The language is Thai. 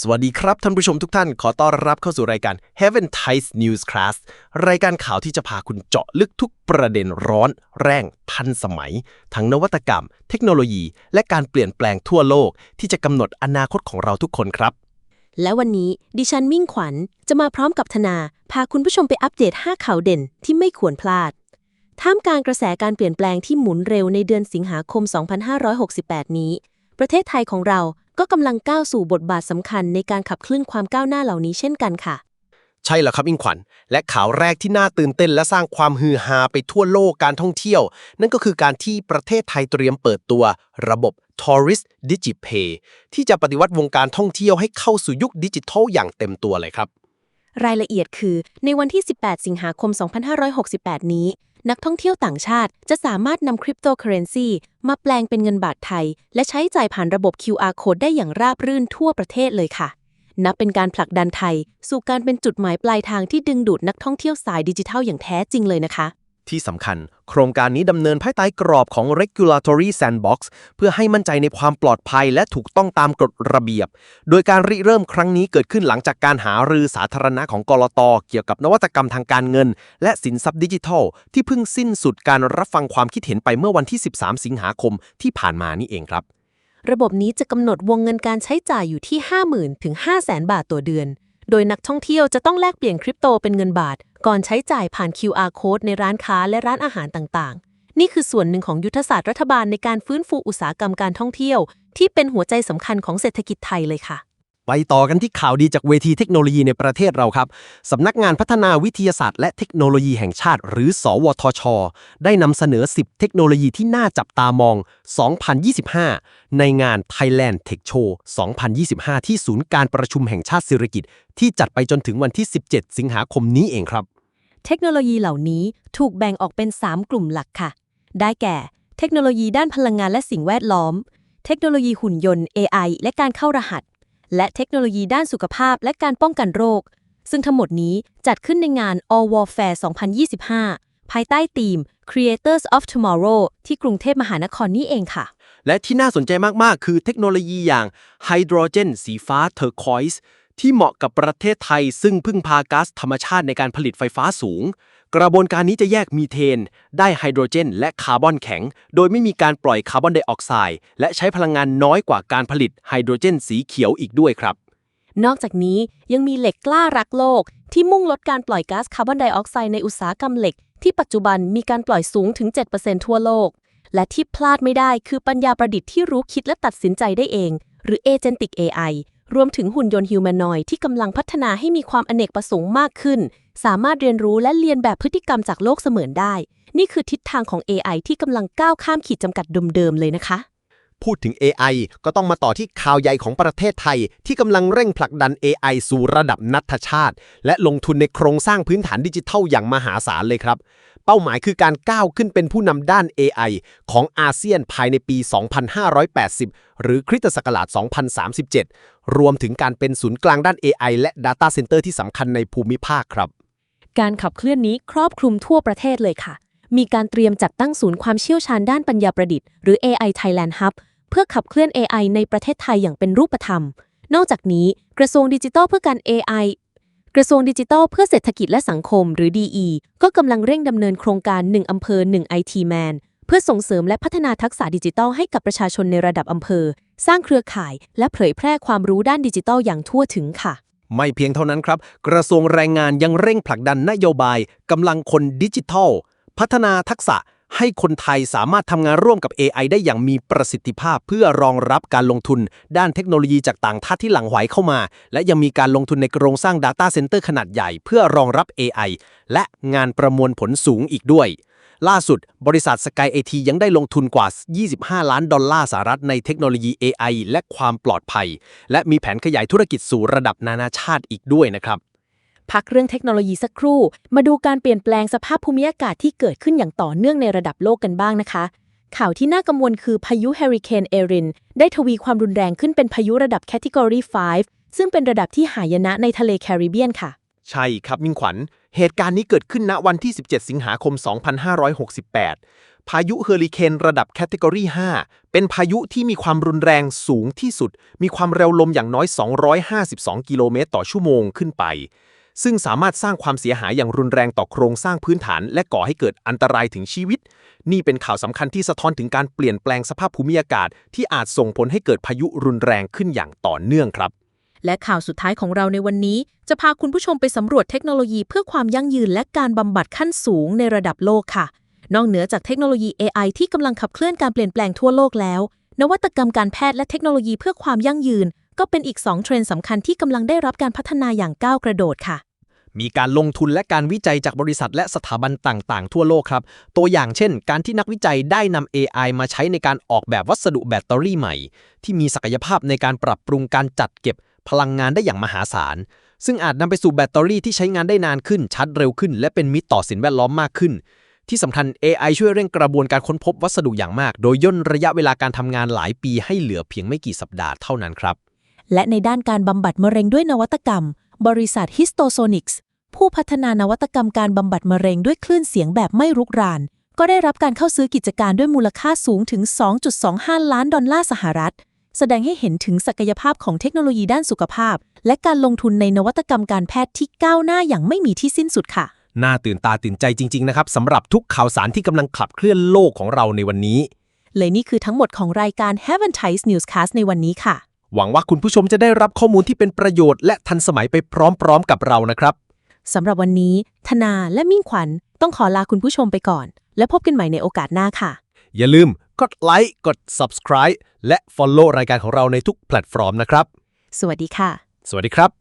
สวัสดีครับท่านผู้ชมทุกท่านขอต้อนรับเข้าสู่รายการ Heaven Times News Class รายการข่าวที่จะพาคุณเจาะลึกทุกประเด็นร้อน แรงทันสมัย ทั้งนวัตกรรม เทคโนโลยี และการเปลี่ยนแปลงทั่วโลก ที่จะกำหนดอนาคตของเราทุกคนครับ และวันนี้ดิฉันมิ่งขวัญจะมาพร้อมกับธนา พาคุณผู้ชมไปอัปเดต 5 ข่าวเด่นที่ไม่ควรพลาด ท่ามกลางกระแสการเปลี่ยนแปลงที่หมุนเร็วในเดือนสิงหาคม 2568 นี้ ประเทศไทยของเราก็กำลังก้าวสู่บทบาทสำคัญในการขับเคลื่อนความก้าวหน้าเหล่านี้เช่นกันค่ะ ใช่แล้วครับอิงขวัญ และข่าวแรกที่น่าตื่นเต้นและสร้างความฮือฮาไปทั่วโลกการท่องเที่ยว นั่นก็คือการที่ประเทศไทยเตรียมเปิดตัว ระบบ Tourist DigiPay ที่จะปฏิวัติวงการท่องเที่ยวให้เข้าสู่ยุคดิจิทัลอย่างเต็มตัวเลยครับ รายละเอียดคือในวันที่ 18 สิงหาคม 2568 นี้ นักท่องเที่ยวต่างชาติ จะสามารถนำคริปโตเคอเรนซีมาแปลงเป็นเงินบาทไทย และใช้จ่ายผ่านระบบ QR code ได้อย่างราบรื่นทั่วประเทศเลยค่ะ นับเป็นการผลักดันไทย สู่การเป็นจุดหมายปลายทางที่ดึงดูดนักท่องเที่ยวสายดิจิทัลอย่างแท้จริงเลยนะคะ ที่สำคัญ โครงการนี้ดำเนินภายใต้กรอบของ Regulatory Sandbox เพื่อให้มั่นใจในความปลอดภัยและถูกต้องตามกฎระเบียบ โดยการริเริ่มครั้งนี้เกิดขึ้นหลังจากการหารือสาธารณะของกลตเกี่ยวกับนวัตกรรมทางการเงิน และสินทรัพย์ดิจิทัล ที่เพิ่งสิ้นสุดการรับฟังความคิดเห็นไปเมื่อวันที่ 13 สิงหาคมที่ผ่านมานี่เองครับ ระบบนี้จะกำหนดวงเงินการใช้จ่ายอยู่ที่ 50,000 ถึง 500,000 บาทต่อเดือน โดยนักท่องเที่ยวจะต้องแลกเปลี่ยนคริปโตเป็นเงินบาท ก่อนใช้จ่ายผ่าน QR code ในร้านค้าและร้านอาหารต่างๆ นี่คือส่วนหนึ่งของยุทธศาสตร์รัฐบาลในการฟื้นฟูอุตสาหกรรมการท่องเที่ยว ที่เป็นหัวใจสำคัญของเศรษฐกิจไทยเลยค่ะ ไปต่อกันที่ข่าวดีจากเวทีเทคโนโลยีในประเทศเราครับ สำนักงานพัฒนาวิทยาศาสตร์และเทคโนโลยีแห่งชาติ หรือ สวทช ได้นำเสนอ 10 เทคโนโลยีที่น่าจับตามอง 2025 ในงาน Thailand Tech Show 2025 ที่ศูนย์การประชุมแห่งชาติสิริกิติ์ที่จัดไปจนถึงวันที่ 17 สิงหาคมนี้เองครับ เทคโนโลยีเหล่านี้ถูกแบ่งออกเป็น 3 กลุ่มหลักค่ะ ได้แก่ เทคโนโลยีด้านพลังงานและสิ่งแวดล้อม เทคโนโลยีหุ่นยนต์ AI และการเข้ารหัส และเทคโนโลยีด้านสุขภาพและการป้องกันโรค ซึ่งทั้งหมดนี้จัดขึ้นในงาน All Warfare 2025 ภายใต้ธีม Creators of Tomorrow ที่กรุงเทพมหานครนี่เองค่ะ และที่น่าสนใจมาก ๆ คือเทคโนโลยีอย่างไฮโดรเจนสีฟ้าเทอร์คอยส์ ที่เหมาะกับประเทศไทย ซึ่งพึ่งพาก๊าซธรรมชาติในการผลิตไฟฟ้าสูง กระบวนการนี้จะแยกมีเทน ได้ไฮโดรเจน และคาร์บอนแข็ง โดยไม่มีการปล่อยคาร์บอนไดออกไซด์และใช้พลังงานน้อยกว่าการผลิตไฮโดรเจนสีเขียวอีกด้วยครับ นอกจากนี้ยังมีเหล็กกล้ารักโลก ที่มุ่งลดการปล่อยก๊าซคาร์บอนไดออกไซด์ในอุตสาหกรรมเหล็ก ที่ปัจจุบันมีการปล่อยสูงถึง 7%ทั่วโลก และที่พลาดไม่ได้คือปัญญาประดิษฐ์ที่รู้คิดและตัดสินใจได้เอง หรือ Agentic AI รวมถึงหุ่นยนต์ฮิวแมนอยที่กำลังพัฒนาให้มีความอเนกประสงค์มากขึ้น สามารถเรียนรู้และเรียนแบบพฤติกรรมจากโลกเสมือนได้ นี่คือทิศทางของ AI ที่กำลังก้าวข้ามขีดจำกัดเดิมๆเลยนะคะ พูดถึง AI ก็ต้องมาต่อที่ข่าวใหญ่ของประเทศไทย ที่กำลังเร่งผลักดัน AI สู่ระดับนัฐชาติ และลงทุนในโครงสร้างพื้นฐานดิจิทัลอย่างมหาศาลเลยครับ เป้าหมายคือการก้าวขึ้นเป็นผู้นำด้าน AI ของอาเซียนภายในปี 2580 หรือคริสตศักราช 2037 รวมถึงการเป็นศูนย์กลางด้าน AI และ Data Center ที่สำคัญในภูมิภาคครับ การขับเคลื่อนนี้ครอบคลุมทั่วประเทศเลยค่ะมีการเตรียมจัดตั้งศูนย์ความเชี่ยวชาญด้านปัญญาประดิษฐ์หรือ AI Thailand Hub เพื่อขับเคลื่อน AI ในประเทศไทยอย่างเป็นรูปธรรม นอกจากนี้ กระทรวงดิจิทัลเพื่อการ AI กระทรวงดิจิทัลเพื่อเศรษฐกิจและสังคมหรือ DE ก็กำลังเร่งดำเนินโครงการ 1 อำเภอ 1 IT Man เพื่อส่งเสริมและพัฒนาทักษะดิจิทัลให้กับประชาชนในระดับอำเภอ สร้างเครือข่าย และเผยแพร่ความรู้ด้านดิจิทัลอย่างทั่วถึงค่ะ ไม่เพียงเท่านั้นครับ กระทรวงแรงงานยังเร่งผลักดันนโยบายกำลังคนดิจิทัล พัฒนาทักษะ ให้คนไทยสามารถทำงานร่วมกับ AI ได้อย่างมีประสิทธิภาพเพื่อรองรับการลงทุน ด้านเทคโนโลยีจากต่างชาติที่หลั่งไหวเข้ามา และยังมีการลงทุนในโครงสร้าง Data Center ขนาดใหญ่ เพื่อรองรับ AI และงานประมวลผลสูงอีกด้วย ล่าสุด บริษัท Sky IT ยังได้ลงทุนกว่า 25 ล้านดอลลาร์สหรัฐในเทคโนโลยี AI และความปลอดภัย และมีแผนขยายธุรกิจสู่ระดับนานาชาติอีกด้วยนะครับ พักเรื่องเทคโนโลยีสักครู่ มาดูการเปลี่ยนแปลงสภาพภูมิอากาศที่เกิดขึ้นอย่างต่อเนื่องในระดับโลกกันบ้างนะคะ ข่าวที่น่ากังวลคือพายุเฮอริเคนเอรินได้ทวีความรุนแรงขึ้นเป็นพายุระดับแคตตากรี5 ซึ่งเป็นระดับที่หายนะในทะเลแคริบเบียนค่ะ ใช่ครับมิ่งขวัญ เหตุการณ์นี้เกิดขึ้นณวันที่ 17 สิงหาคม 2568 พายุเฮอริเคนระดับแคตตากรี5เป็นพายุที่มีความรุนแรงสูงที่สุด มีความเร็วลมอย่างน้อย 252 กิโลเมตรต่อชั่วโมงขึ้นไป ซึ่งสามารถสร้างความเสียหายอย่างรุนแรงต่อโครงสร้างพื้นฐาน และก่อให้เกิดอันตรายถึงชีวิต นี่เป็นข่าวสำคัญที่สะท้อนถึงการเปลี่ยนแปลงสภาพภูมิอากาศ ที่อาจส่งผลให้เกิดพายุรุนแรงขึ้นอย่างต่อเนื่องครับ และข่าวสุดท้ายของเราในวันนี้ จะพาคุณผู้ชมไปสำรวจเทคโนโลยีเพื่อความยั่งยืนและการบำบัดขั้นสูงในระดับโลกค่ะ นอกเหนือจากเทคโนโลยี AI ที่กำลังขับเคลื่อนการเปลี่ยนแปลงทั่วโลกแล้ว นวัตกรรมการแพทย์และเทคโนโลยีเพื่อความยั่งยืน ก็เป็นอีก 2 เทรนด์สำคัญที่กำลังได้รับการพัฒนาอย่างก้าวกระโดดค่ะ มีการลงทุนและการวิจัยจากบริษัทและสถาบันต่างๆ ทั่วโลกครับ ตัวอย่างเช่น การที่นักวิจัยได้นำ AI มาใช้ในการออกแบบวัสดุแบตเตอรี่ใหม่ ที่มีศักยภาพในการปรับปรุงการจัดเก็บพลังงานได้อย่างมหาศาล ซึ่งอาจนำไปสู่แบตเตอรี่ที่ใช้งานได้นานขึ้นชัดเร็วขึ้น และเป็นมิตรต่อสิ่งแวดล้อมมากขึ้น ที่สำคัญ AI ช่วยเร่งกระบวนการค้นพบวัสดุอย่างมาก โดยย่นระยะเวลาการทำงานหลายปีให้เหลือเพียงไม่กี่สัปดาห์เท่านั้นครับ และในด้านการบำบัดมะเร็งด้วยนวัตกรรม บริษัท Histosonics ผู้พัฒนานวัตกรรมการบำบัดมะเร็งด้วยคลื่นเสียงแบบไม่รุกราน ก็ได้รับการเข้าซื้อกิจการด้วยมูลค่าสูงถึง 2.25 ล้านดอลลาร์สหรัฐ แสดงให้เห็นถึงศักยภาพของเทคโนโลยีด้านสุขภาพ และการลงทุนในนวัตกรรมการแพทย์ที่ก้าวหน้าอย่างไม่มีที่สิ้นสุดค่ะ น่าตื่นตาตื่นใจจริง ๆ นะครับสำหรับทุกข่าวสารที่กำลังขับเคลื่อนโลกของเราในวันนี้ เลยนี่คือทั้งหมดของรายการ Heaven Times Newscast ในวันนี้ค่ะ หวังว่าคุณผู้ชมจะได้รับข้อมูลที่เป็นประโยชน์และทันสมัยไปพร้อมๆกับเรานะครับ สำหรับวันนี้ ธนาและมิ่งขวัญต้องขอลาคุณผู้ชมไปก่อน และพบกันใหม่ในโอกาสหน้าค่ะ อย่าลืมกดไลค์กด subscribe และ follow รายการของเราในทุกแพลตฟอร์มนะครับ สวัสดีค่ะ สวัสดีครับ